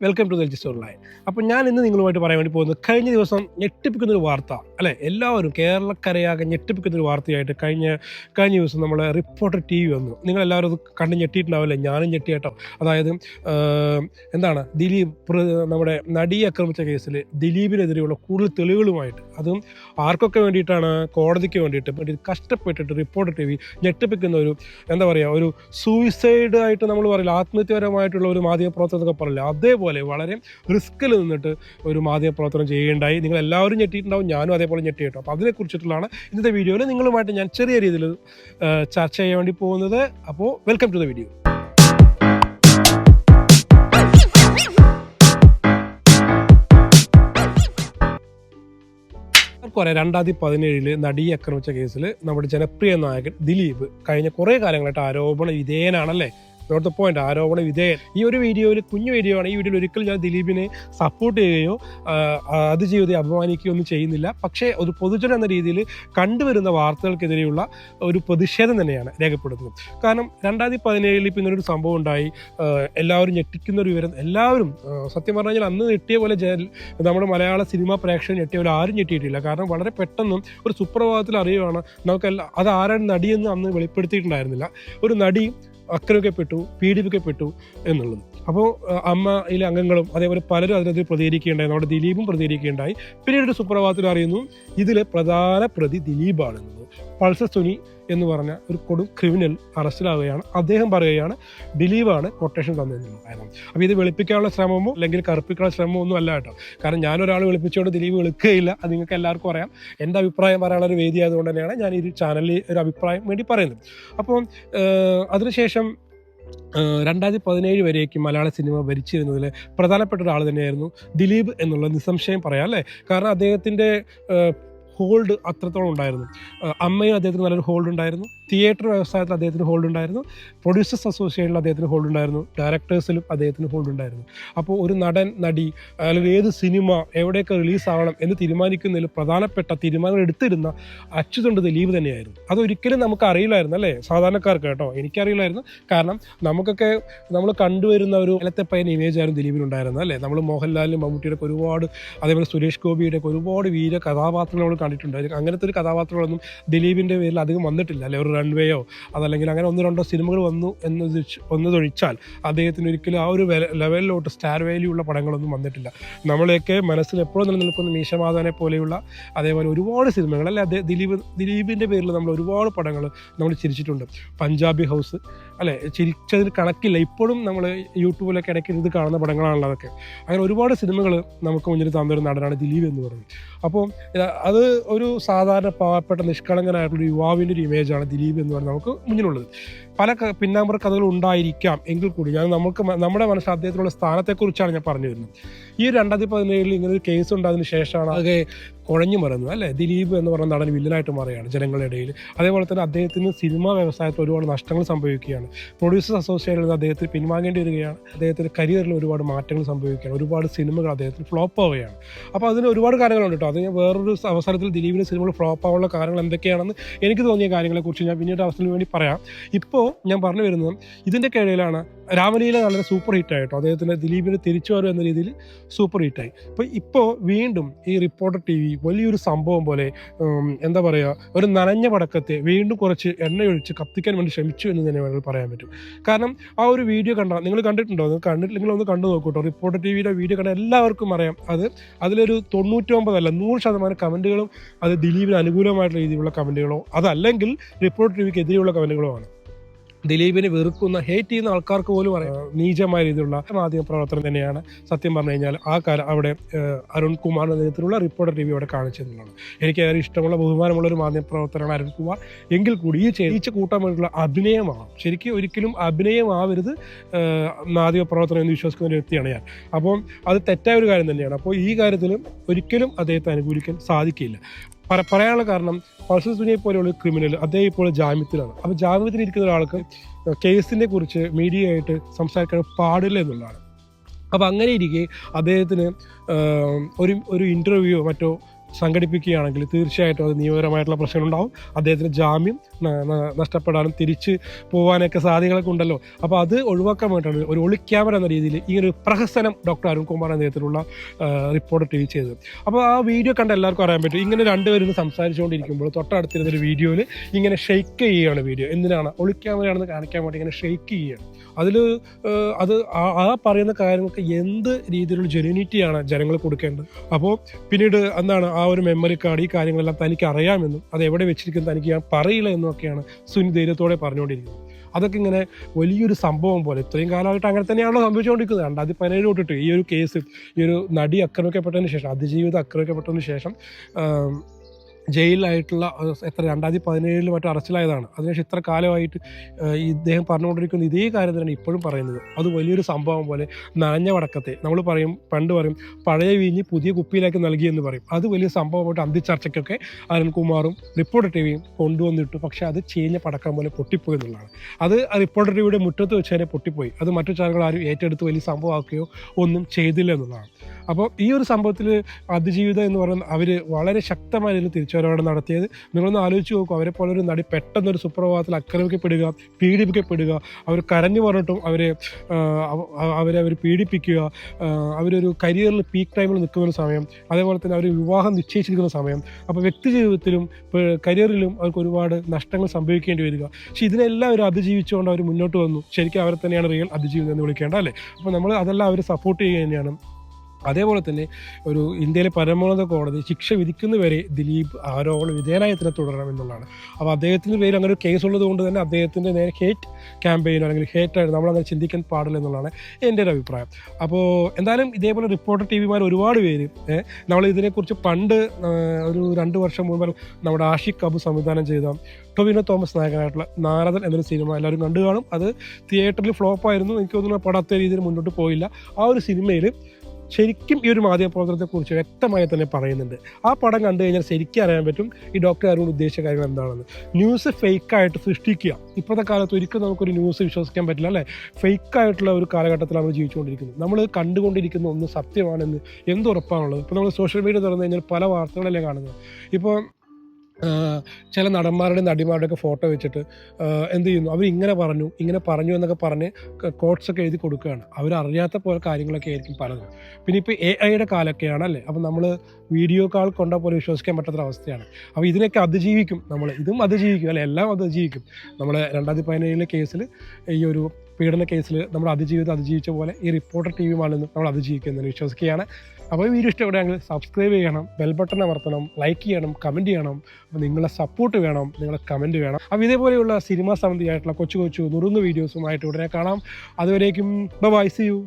Welcome to ദൽജി store line അപ്പോൾ ഞാൻ ഇന്ന് നിങ്ങളുമായിട്ട് പറയാൻ വേണ്ടി പോകുന്നത് കഴിഞ്ഞ ദിവസം ഞെട്ടിപ്പിക്കുന്ന ഒരു വാർത്ത അല്ലേ? എല്ലാവരും കേരളക്കരയാകെ ഞെട്ടിപ്പിക്കുന്ന ഒരു വാർത്തയായിട്ട് കഴിഞ്ഞ കഴിഞ്ഞ ദിവസം നമ്മൾ റിപ്പോർട്ടർ ടി വി വന്നു. നിങ്ങൾ എല്ലാവരും അത് കണ്ട് ഞെട്ടിയിട്ടുണ്ടാവില്ലേ? ഞാനും ഞെട്ടിയേട്ടോ അതായത് എന്താണ്? ദിലീപ് നമ്മുടെ നടിയെ ആക്രമിച്ച കേസിൽ ദിലീപിനെതിരെയുള്ള കൂടുതൽ തെളിവുകളുമായിട്ട് അതും ആർക്കൊക്കെ വേണ്ടിയിട്ടാണ് കോടതിക്ക് വേണ്ടിയിട്ട് വേണ്ടി കഷ്ടപ്പെട്ടിട്ട് റിപ്പോർട്ടർ ടി വി ഞെട്ടിപ്പിക്കുന്ന ഒരു എന്താ പറയുക ഒരു സൂയിസൈഡ് ആയിട്ട് നമ്മൾ പറയില്ല? ആത്മഹത്യപരമായിട്ടുള്ള ഒരു മാധ്യമപ്രവർത്തനം എന്നൊക്കെ പറയില്ല? അതേപോലെ വളരെ റിസ്ക്കിൽ നിന്നിട്ട് ഒരു മാധ്യമപ്രവർത്തനം ചെയ്യുകയുണ്ടായി. നിങ്ങൾ എല്ലാവരും ഞെട്ടിയിട്ടുണ്ടാവും ഞാനും അതേപോലെ ഞെട്ടിയിട്ടോ അപ്പോൾ അതിനെക്കുറിച്ചിട്ടുള്ളതാണ് ഇന്നത്തെ വീഡിയോയിൽ നിങ്ങളുമായിട്ട് ഞാൻ ചെറിയ രീതിയിൽ ചർച്ച ചെയ്യാൻ വേണ്ടി പോകുന്നത്. അപ്പോൾ വെൽക്കം ടു ദ വീഡിയോ കുറെ രണ്ടായിരത്തി പതിനേഴിൽ നടിയെ ആക്രമിച്ച കേസിൽ നമ്മുടെ ജനപ്രിയ നായകൻ ദിലീപ് കഴിഞ്ഞ കുറേ കാലങ്ങളായിട്ട് ആരോപണ വിധേയനാണല്ലേ? നോട്ട് പോയിന്റ് ആരോപണ വിധേയൻ. ഈ ഒരു വീഡിയോയിൽ കുഞ്ഞു വീഡിയോ ആണ്. ഈ വീഡിയോയിൽ ഒരിക്കലും ഞാൻ ദിലീപിനെ സപ്പോർട്ട് ചെയ്യുകയോ ആ, അത് ചെയ്യുകയോ അപമാനിക്കുകയോ ഒന്നും ചെയ്യുന്നില്ല. പക്ഷേ ഒരു പൊതുജനം എന്ന രീതിയിൽ കണ്ടുവരുന്ന വാർത്തകൾക്കെതിരെയുള്ള ഒരു പ്രതിഷേധം തന്നെയാണ് രേഖപ്പെടുത്തുന്നത്. കാരണം രണ്ടായിരത്തി പതിനേഴിൽ ഇപ്പം ഇങ്ങനൊരു സംഭവം ഉണ്ടായി. എല്ലാവരും ഞെട്ടിക്കുന്ന ഒരു വിവരം എല്ലാവരും സത്യം പറഞ്ഞാൽ അന്ന് ഞെട്ടിയ പോലെ നമ്മുടെ മലയാള സിനിമ പ്രേക്ഷകർ ഞെട്ടിയ പോലെ ആരും ഞെട്ടിയിട്ടില്ല. കാരണം വളരെ പെട്ടെന്നും ഒരു സുപ്രഭാതത്തിൽ അറിയുവാണ് നമുക്ക് അത് ആരാണ് നടിയെന്ന് അന്ന് വെളിപ്പെടുത്തിയിട്ടുണ്ടായിരുന്നില്ല. ഒരു നടി ആക്രമിക്കപ്പെട്ടു പീഡിപ്പിക്കപ്പെട്ടു എന്നുള്ളത്. അപ്പോൾ അമ്മയിലെ അംഗങ്ങളും അതേപോലെ പലരും അതിനകത്ത് പ്രതികരിക്കുകയുണ്ടായി. നമ്മുടെ ദിലീപും പ്രതികരിക്കുകയുണ്ടായി. പിന്നീട് ഒരു സുപ്രഭാതത്തിൽ അറിയുന്നു ഇതിലെ പ്രധാന പ്രതി ദിലീപാണെന്നത് പൾസർ സുനി എന്ന് പറഞ്ഞ ഒരു കൊടും ക്രിമിനൽ അറസ്റ്റിലാവുകയാണ്. അദ്ദേഹം പറയുകയാണ് ദിലീപാണ് കൊട്ടേഷൻ കാര്യം അപ്പോൾ ഇത് വെളുപ്പിക്കാനുള്ള ശ്രമമോ അല്ലെങ്കിൽ കറുപ്പിക്കാനുള്ള ശ്രമമോ ഒന്നും അല്ല കേട്ടോ. കാരണം ഞാനൊരാൾ വിളിപ്പിച്ചുകൊണ്ട് ദിലീപ് വിളിക്കുകയില്ല. അത് നിങ്ങൾക്ക് എല്ലാവർക്കും അറിയാം. എന്റെ അഭിപ്രായം പറയാനുള്ള ഒരു വേദി ആയതുകൊണ്ട് തന്നെയാണ് ഞാൻ ഈ ചാനലിൽ ഒരു അഭിപ്രായം വേണ്ടി പറയുന്നത്. അപ്പോൾ അതിനുശേഷം രണ്ടായിരത്തി പതിനേഴ് വരേക്ക് മലയാള സിനിമ ഭരിച്ചിരുന്നതിൽ പ്രധാനപ്പെട്ട ഒരാൾ തന്നെയായിരുന്നു ദിലീപ് എന്നുള്ള നിസ്സംശയം പറയാം അല്ലേ? കാരണം അദ്ദേഹത്തിന്റെ ഹോൾഡ് അത്രത്തോളം ഉണ്ടായിരുന്നു. അമ്മയും അദ്ദേഹത്തിന് നല്ലൊരു ഹോൾഡ് ഉണ്ടായിരുന്നു. തിയേറ്റർ വ്യവസായത്തിൽ അദ്ദേഹത്തിന് ഹോൾഡ് ഉണ്ടായിരുന്നു. പ്രൊഡ്യൂസേഴ്സ് അസോസിയേഷനിൽ അദ്ദേഹത്തിന് ഹോൾഡ് ഉണ്ടായിരുന്നു. ഡയറക്ടേഴ്സിലും അദ്ദേഹത്തിന് ഹോൾഡ് ഉണ്ടായിരുന്നു. അപ്പോൾ ഒരു നടൻ നടി അല്ലെങ്കിൽ ഏത് സിനിമ എവിടെയൊക്കെ റിലീസാവണം എന്ന് തീരുമാനിക്കുന്നതിൽ പ്രധാനപ്പെട്ട തീരുമാനങ്ങൾ എടുത്തിരുന്ന അച്യുതണ്ട് ദിലീപ് തന്നെയായിരുന്നു. അതൊരിക്കലും നമുക്ക് അറിയില്ലായിരുന്നു അല്ലേ? സാധാരണക്കാർക്ക് കേട്ടോ. എനിക്കറിയില്ലായിരുന്നു. കാരണം നമുക്കൊക്കെ നമ്മൾ കണ്ടുവരുന്ന ഒരു ഇലത്തെ പയ്യൻ ഇമേജ് ആയിരുന്നു ദിലീപിനുണ്ടായിരുന്നത് അല്ലേ? നമ്മൾ മോഹൻലാലിനും മമ്മൂട്ടിയുടെ ഒരുപാട് അതേപോലെ സുരേഷ് ഗോപിയുടെ ഒരുപാട് വീര കഥാപാത്രങ്ങൾ നമ്മൾ കണ്ടിട്ടുണ്ട്. അങ്ങനത്തെ ഒരു കഥാപാത്രങ്ങളൊന്നും ദിലീപിന്റെ പേരിൽ അധികം വന്നിട്ടില്ല അല്ലെ? ഒരു റൺവേയോ അതല്ലെങ്കിൽ അങ്ങനെ ഒന്ന് രണ്ടോ സിനിമകൾ വന്നു എന്ന് ഒന്നതൊഴിച്ചാൽ അദ്ദേഹത്തിന് ഒരിക്കലും ആ ഒരു ലെവലിലോട്ട് സ്റ്റാർ വാല്യൂ ഉള്ള പടങ്ങളൊന്നും വന്നിട്ടില്ല. നമ്മളെയൊക്കെ മനസ്സിൽ എപ്പോഴും നിലനിൽക്കുന്ന മീശമാധവനെ പോലെയുള്ള അതേപോലെ ഒരുപാട് സിനിമകൾ അല്ലെ? അദ്ദേഹം ദിലീപ് ദിലീപിന്റെ പേരിൽ നമ്മൾ ഒരുപാട് പടങ്ങൾ നമ്മൾ ചിരിച്ചിട്ടുണ്ട്. പഞ്ചാബി ഹൗസ് അല്ലെ? ചിരിച്ചതിന് കണക്കില്ല. ഇപ്പോഴും നമ്മൾ യൂട്യൂബിലൊക്കെ ഇടയ്ക്ക് ഇത് കാണുന്ന പടങ്ങളാണല്ലോ അതൊക്കെ. അങ്ങനെ ഒരുപാട് സിനിമകൾ നമുക്ക് മുന്നിൽ തന്നൊരു നടനാണ് ദിലീപ് എന്ന് പറയുന്നത്. അപ്പോൾ അത് ഒരു സാധാരണ പാവപ്പെട്ട നിഷ്കളങ്കനായിട്ടുള്ള യുവാവിന്റെ ഒരു ഇമേജാണ് ദിലീപ് എന്ന് പറഞ്ഞാൽ നമുക്ക് മുന്നിലുള്ളത്. പല പിന്നാമ്പുറ കഥകൾ ഉണ്ടായിരിക്കാം എങ്കിൽ കൂടി. ഞാൻ നമുക്ക് നമ്മുടെ മനസ്സിൽ അദ്ദേഹത്തിനുള്ള സ്ഥാനത്തെക്കുറിച്ചാണ് ഞാൻ പറഞ്ഞു വരുന്നത്. ഈ രണ്ടായിരത്തി പതിനേഴിൽ ഇങ്ങനെ ഒരു കേസ് ഉണ്ടായതിനു ശേഷമാണ് അത് കുഴഞ്ഞു മറന്നത്. അല്ലേ? ദിലീപ് എന്ന് പറഞ്ഞ നടൻ വില്ലനായിട്ട് മാറുകയാണ് ജനങ്ങളുടെ ഇടയിൽ. അതേപോലെ തന്നെ അദ്ദേഹത്തിന് സിനിമാ വ്യവസായത്തിൽ ഒരുപാട് നഷ്ടങ്ങൾ സംഭവിക്കുകയാണ്. പ്രൊഡ്യൂസേഴ്സ് അസോസിയേഷനിൽ നിന്ന് അദ്ദേഹത്തിന് പിൻവാങ്ങേണ്ടി വരികയാണ്. അദ്ദേഹത്തിന്റെ കരിയറിൽ ഒരുപാട് മാറ്റങ്ങൾ സംഭവിക്കുകയാണ്. ഒരുപാട് സിനിമകൾ അദ്ദേഹത്തിന് ഫ്ലോപ്പ് ആവുകയാണ്. അപ്പോൾ അതിന് ഒരുപാട് കാര്യങ്ങളുണ്ട് കേട്ടോ. അത് വേറൊരു അവസരത്തിൽ ദിലീപിന്റെ സിനിമകൾ ഫ്ലോപ്പ് ആവാനുള്ള കാര്യങ്ങൾ എന്തൊക്കെയാണെന്ന് എനിക്ക് തോന്നിയ കാര്യങ്ങളെക്കുറിച്ച് ഞാൻ പിന്നീട് അവസരത്തിന് വേണ്ടി പറയാം. ഇപ്പോൾ ഞാൻ പറഞ്ഞു വരുന്നത് ഇതിന്റെ ഇടയിലാണ് രാമലീല വളരെ സൂപ്പർ ഹിറ്റ് ആയിട്ടോ അദ്ദേഹത്തിന് ദിലീപിന് തിരിച്ചു വരും എന്ന രീതിയിൽ സൂപ്പർ ഹിറ്റായി അപ്പോൾ ഇപ്പോൾ വീണ്ടും ഈ റിപ്പോർട്ടർ ടി വി വലിയൊരു സംഭവം പോലെ എന്താ പറയുക ഒരു നനഞ്ഞ പടക്കത്തെ വീണ്ടും കുറച്ച് എണ്ണയൊഴിച്ച് കത്തിക്കാൻ വേണ്ടി ശ്രമിച്ചു എന്ന് തന്നെ വേണമെങ്കിൽ പറയാൻ പറ്റും. കാരണം ആ ഒരു വീഡിയോ കണ്ട നിങ്ങൾ കണ്ടിട്ടുണ്ടോ? നിങ്ങൾ കണ്ടിട്ടില്ലെങ്കിൽ ഒന്ന് കണ്ടു നോക്കൂ നോക്കൂട്ടോ റിപ്പോർട്ടർ ടി വിയുടെ വീഡിയോ കണ്ട എല്ലാവർക്കും അറിയാം. അത് അതിലൊരു തൊണ്ണൂറ്റൊമ്പതല്ല നൂറ് ശതമാനം കമന്റുകളും അത് ദിലീപിന് അനുകൂലമായിട്ടുള്ള രീതിയിലുള്ള കമന്റുകളോ അതല്ലെങ്കിൽ റിപ്പോർട്ടർ ടി വിക്ക് എതിരെയുള്ള കമന്റുകളോ ആണ്. ദിലീപിനെ വെറുക്കുന്ന ഹേറ്റ് ചെയ്യുന്ന ആൾക്കാർക്ക് പോലും അറിയാം. നീചമായ രീതിയിലുള്ള മാധ്യമ പ്രവർത്തനം തന്നെയാണ് സത്യം പറഞ്ഞു കഴിഞ്ഞാൽ ആ കാലം അവിടെ അരുൺകുമാർ അദ്ദേഹത്തിലുള്ള റിപ്പോർട്ടർ ടി വി അവിടെ കാണിച്ചതെന്നുള്ളതാണ് എനിക്ക് ഏറെ ഇഷ്ടമുള്ള ബഹുമാനമുള്ള ഒരു മാധ്യമ പ്രവർത്തനമാണ് അരുൺകുമാർ എങ്കിൽ കൂടി ഈ ചേച്ചി കൂട്ടാൻ വേണ്ടിയിട്ടുള്ള അഭിനയമാണ്. ശരിക്കും ഒരിക്കലും അഭിനയമാവരുത് മാധ്യമ പ്രവർത്തനം എന്ന് വിശ്വസിക്കുന്ന ഒരു വ്യക്തിയാണ് ഞാൻ. അപ്പം അത് തെറ്റായ ഒരു കാര്യം തന്നെയാണ്. അപ്പോൾ ഈ കാര്യത്തിലും ഒരിക്കലും അദ്ദേഹത്തെ അനുകൂലിക്കാൻ സാധിക്കില്ല. പറയാനുള്ള കാരണം പൾസർ സുനിയെ പോലെയുള്ള ക്രിമിനൽ അദ്ദേഹം ഇപ്പോൾ ജാമ്യത്തിലാണ്. അപ്പോൾ ജാമ്യത്തിൽ ഇരിക്കുന്ന ഒരാൾക്ക് കേസിനെ കുറിച്ച് മീഡിയ ആയിട്ട് സംസാരിക്കാൻ പാടില്ല എന്നുള്ളതാണ്. അപ്പോൾ അങ്ങനെ ഇരിക്കെ അദ്ദേഹത്തിന് ഒരു ഒരു ഇന്റർവ്യൂയോ മറ്റോ സംഘടിപ്പിക്കുകയാണെങ്കിൽ തീർച്ചയായിട്ടും അത് നിയമപരമായിട്ടുള്ള പ്രശ്നങ്ങളുണ്ടാവും. അദ്ദേഹത്തിന് ജാമ്യം നഷ്ടപ്പെടാനും തിരിച്ച് പോകാനൊക്കെ സാധ്യതകളൊക്കെ ഉണ്ടല്ലോ. അപ്പോൾ അത് ഒഴിവാക്കാൻ വേണ്ടിയിട്ടാണ് ഒരു ഒളിക്യാമറ എന്ന രീതിയിൽ ഒരു പ്രഹസനം ഡോക്ടർ അരുൺകുമാർ എന്ന റിപ്പോർട്ട് ട്വീറ്റ് ചെയ്തത്. അപ്പോൾ ആ വീഡിയോ കണ്ട എല്ലാവർക്കും അറിയാൻ പറ്റും. ഇങ്ങനെ രണ്ടുപേരും സംസാരിച്ചുകൊണ്ടിരിക്കുമ്പോൾ തൊട്ടടുത്തിരുന്ന ഒരു വീഡിയോയിൽ ഇങ്ങനെ ഷെയ്ക്ക് ചെയ്യുകയാണ് വീഡിയോ എന്തിനാണ്? ഒളിക്യാമറയാണെന്ന് കാണിക്കാൻ വേണ്ടി ഇങ്ങനെ ഷെയ്ക്ക് ചെയ്യുകയാണ്. അതിൽ അത് ആ- പറയുന്ന കാര്യങ്ങൾക്ക് എന്ത് രീതിയിലുള്ള ജെനുനിറ്റിയാണ് ജനങ്ങൾ കൊടുക്കേണ്ടത്? അപ്പോൾ പിന്നീട് എന്താണ് ഒരു മെമ്മറി കാർഡ് ഈ കാര്യങ്ങളെല്ലാം തനിക്ക് അറിയാമെന്നും അത് എവിടെ വെച്ചിരിക്കുന്നു തനിക്ക് ഞാൻ പറയില്ല എന്നൊക്കെയാണ് സുനി ധൈര്യത്തോടെ പറഞ്ഞുകൊണ്ടിരിക്കുന്നത്. അതൊക്കെ ഇങ്ങനെ വലിയൊരു സംഭവം പോലെ ഇത്രയും കാലമായിട്ട് അങ്ങനെ തന്നെയാണല്ലോ സംഭവിച്ചുകൊണ്ടിരിക്കുന്നത്. രണ്ടായിരത്തി പതിനേഴ് തൊട്ടിട്ട് ഈ ഒരു കേസ് ഈ ഒരു നടി ആക്രമിക്കപ്പെട്ടതിന് ശേഷം അതിജീവിതം ആക്രമിക്കപ്പെട്ടതിന് ശേഷം ആം, ജയിലിലായിട്ടുള്ള എത്ര രണ്ടായിരത്തി പതിനേഴിൽ മറ്റോ അറസ്റ്റിലായതാണ്. അതിനുശേഷം ഇത്ര കാലമായിട്ട് ഇദ്ദേഹം പറഞ്ഞുകൊണ്ടിരിക്കുന്ന ഇതേ കാര്യം തന്നെയാണ് ഇപ്പോഴും പറയുന്നത്. അത് വലിയൊരു സംഭവം പോലെ നനഞ്ഞ വടക്കത്തെ നമ്മൾ പറയും പണ്ട് പറയും പഴയ വീഞ്ഞ് പുതിയ കുപ്പിയിലേക്ക് നൽകി എന്ന് പറയും. അത് വലിയ സംഭവമായിട്ട് അന്തിച്ചർച്ചയ്ക്കൊക്കെ അരുൺകുമാറും റിപ്പോർട്ടർ ടി വിയും കൊണ്ടുവന്നിട്ടു പക്ഷെ അത് ചീഞ്ഞ പടക്കം പോലെ പൊട്ടിപ്പോയി എന്നുള്ളതാണ്. അത് റിപ്പോർട്ടർ ടി വിയുടെ മുറ്റത്ത് വെച്ച് തന്നെ പൊട്ടിപ്പോയി. അത് മറ്റു ചാനലുകൾ ആരും ഏറ്റെടുത്ത് വലിയ സംഭവമാക്കുകയോ ഒന്നും ചെയ്തില്ല എന്നുള്ളതാണ്. അപ്പോൾ ഈ ഒരു സംഭവത്തിൽ അതിജീവിതം എന്ന് പറയുന്ന അവർ വളരെ ശക്തമായ രീതിയിൽ തിരിച്ചുവരവാണ് നടത്തിയത്. നിങ്ങളൊന്ന് ആലോചിച്ച് നോക്കും അവരെ പോലെ ഒരു നടി പെട്ടെന്ന് ഒരു സുപ്രഭാതത്തിൽ ആക്രമിക്കപ്പെടുക പീഡിപ്പിക്കപ്പെടുക അവർ കരഞ്ഞു പറഞ്ഞിട്ടും അവരെ അവരെ അവർ പീഡിപ്പിക്കുക അവരൊരു കരിയറിൽ പീക്ക് ടൈമിൽ നിൽക്കുന്ന സമയം അതേപോലെ തന്നെ അവർ വിവാഹം നിശ്ചയിച്ചിരിക്കുന്ന സമയം. അപ്പോൾ വ്യക്തി ജീവിതത്തിലും കരിയറിലും അവർക്ക് ഒരുപാട് നഷ്ടങ്ങൾ സംഭവിക്കേണ്ടി വരിക. പക്ഷെ ഇതിനെല്ലാം അവർ അതിജീവിച്ചുകൊണ്ട് അവർ മുന്നോട്ട് വന്നു. ശരിക്കും അവരെ തന്നെയാണ് റിയൽ അതിജീവിതം എന്ന് വിളിക്കേണ്ടത് അല്ലേ? അപ്പോൾ നമ്മൾ അതെല്ലാം അവരെ സപ്പോർട്ട് ചെയ്യുക തന്നെയാണ്. അതേപോലെ തന്നെ ഒരു ഇന്ത്യയിലെ പരമോന്നത കോടതി ശിക്ഷ വിധിക്കുന്നവരെ ദിലീപ് ആരോപണ വിധേയനായി തന്നെ തുടരണം എന്നുള്ളതാണ്. അപ്പോൾ അദ്ദേഹത്തിന്റെ പേര് അങ്ങനെ ഒരു കേസ് ഉള്ളത് കൊണ്ട് തന്നെ അദ്ദേഹത്തിന്റെ നേരെ ഹേറ്റ് ക്യാമ്പയിനോ അല്ലെങ്കിൽ ഹേറ്റായിട്ട് നമ്മളങ്ങനെ ചിന്തിക്കാൻ പാടില്ല എന്നുള്ളതാണ് എന്റെ ഒരു അഭിപ്രായം. അപ്പോൾ എന്തായാലും ഇതേപോലെ റിപ്പോർട്ടർ ടി വിമാർ ഒരുപാട് പേര് നമ്മൾ ഇതിനെക്കുറിച്ച് പണ്ട് ഒരു രണ്ട് വർഷം മുമ്പ് നമ്മുടെ ആഷിഖ് അബു സംവിധാനം ചെയ്ത ടൊവിനോ തോമസ് നായകനായിട്ടുള്ള നാരദൻ എന്നൊരു സിനിമ എല്ലാവരും കണ്ടു കാണും. അത് തിയേറ്ററിൽ ഫ്ലോപ്പായിരുന്നു എനിക്ക് തോന്നുന്നു പടത്തെ രീതിയിൽ മുന്നോട്ട് പോയില്ല. ആ ഒരു സിനിമയിൽ ശരിക്കും ഈ ഒരു മാധ്യമ മാധ്യമപ്രവർത്തനത്തെക്കുറിച്ച് വ്യക്തമായി തന്നെ പറയുന്നുണ്ട്. ആ പടം കണ്ടു കഴിഞ്ഞാൽ ശരിക്കും അറിയാൻ പറ്റും ഈ ഡോക്ടർ അരുൺ ഉദ്ദേശിച്ച കാര്യങ്ങൾ എന്താണെന്ന്. ന്യൂസ് ഫേക്കായിട്ട് സൃഷ്ടിക്കുക. ഇപ്പോഴത്തെ കാലത്ത് ഒരിക്കലും നമുക്കൊരു ന്യൂസ് വിശ്വസിക്കാൻ പറ്റില്ല അല്ലേ? ഫേക്കായിട്ടുള്ള ഒരു കാലഘട്ടത്തിലാണ് നമ്മൾ ജീവിച്ചുകൊണ്ടിരിക്കുന്നത്. നമ്മൾ കണ്ടുകൊണ്ടിരിക്കുന്ന ഒന്ന് സത്യമാണെന്ന് എന്തുറപ്പാണുള്ളത്? ഇപ്പോൾ നമ്മൾ സോഷ്യൽ മീഡിയ തുറന്നു കഴിഞ്ഞാൽ പല വാർത്തകളല്ലേ കാണുന്നത്? ഇപ്പോൾ ചില നടന്മാരുടെയും നടിമാരുടെ ഒക്കെ ഫോട്ടോ വെച്ചിട്ട് എന്ത് ചെയ്യുന്നു? അവർ ഇങ്ങനെ പറഞ്ഞു ഇങ്ങനെ പറഞ്ഞു എന്നൊക്കെ പറഞ്ഞ് കോട്ട്സ് ഒക്കെ എഴുതി കൊടുക്കുകയാണ്. അവരറിയാത്ത പോലെ കാര്യങ്ങളൊക്കെ ആയിരിക്കും പലതും. പിന്നെ ഇപ്പോൾ എ ഐയുടെ കാലൊക്കെയാണ് അല്ലേ? അപ്പം നമ്മൾ വീഡിയോ കാൾ കൊണ്ട പോലെ വിശ്വസിക്കാൻ പറ്റാത്ത അവസ്ഥയാണ്. അപ്പോൾ ഇതിനൊക്കെ അതിജീവിക്കും നമ്മൾ ഇതും അതിജീവിക്കും അല്ലെ? എല്ലാം അതിജീവിക്കും. നമ്മൾ രണ്ടായിരത്തി പതിനേഴിലെ കേസിൽ ഈ ഒരു പീഡന കേസിൽ നമ്മൾ അതിജീവിതം അതിജീവിച്ച പോലെ ഈ റിപ്പോർട്ടർ ടി വിമാണെന്ന് നമ്മൾ അതിജീവിക്കുന്നതിന് വിശ്വസിക്കുകയാണ്. അപ്പോൾ ഈ വീഡിയോ ഇഷ്ടപ്പെടുകയാണെങ്കിൽ സബ്സ്ക്രൈബ് ചെയ്യണം ബെൽ ബട്ടൺ അമർത്തണം ലൈക്ക് ചെയ്യണം കമന്റ് ചെയ്യണം. അപ്പോൾ നിങ്ങളെ സപ്പോർട്ട് വേണം നിങ്ങളെ കമന്റ് വേണം. അപ്പോൾ ഇതേപോലെയുള്ള സിനിമാ സംബന്ധിയായിട്ടുള്ള കൊച്ചു കൊച്ചു നുറുങ്ങ് വീഡിയോസുമായിട്ട് ഉടനെ കാണാം. അതുവരേക്കും ബൈ സി യു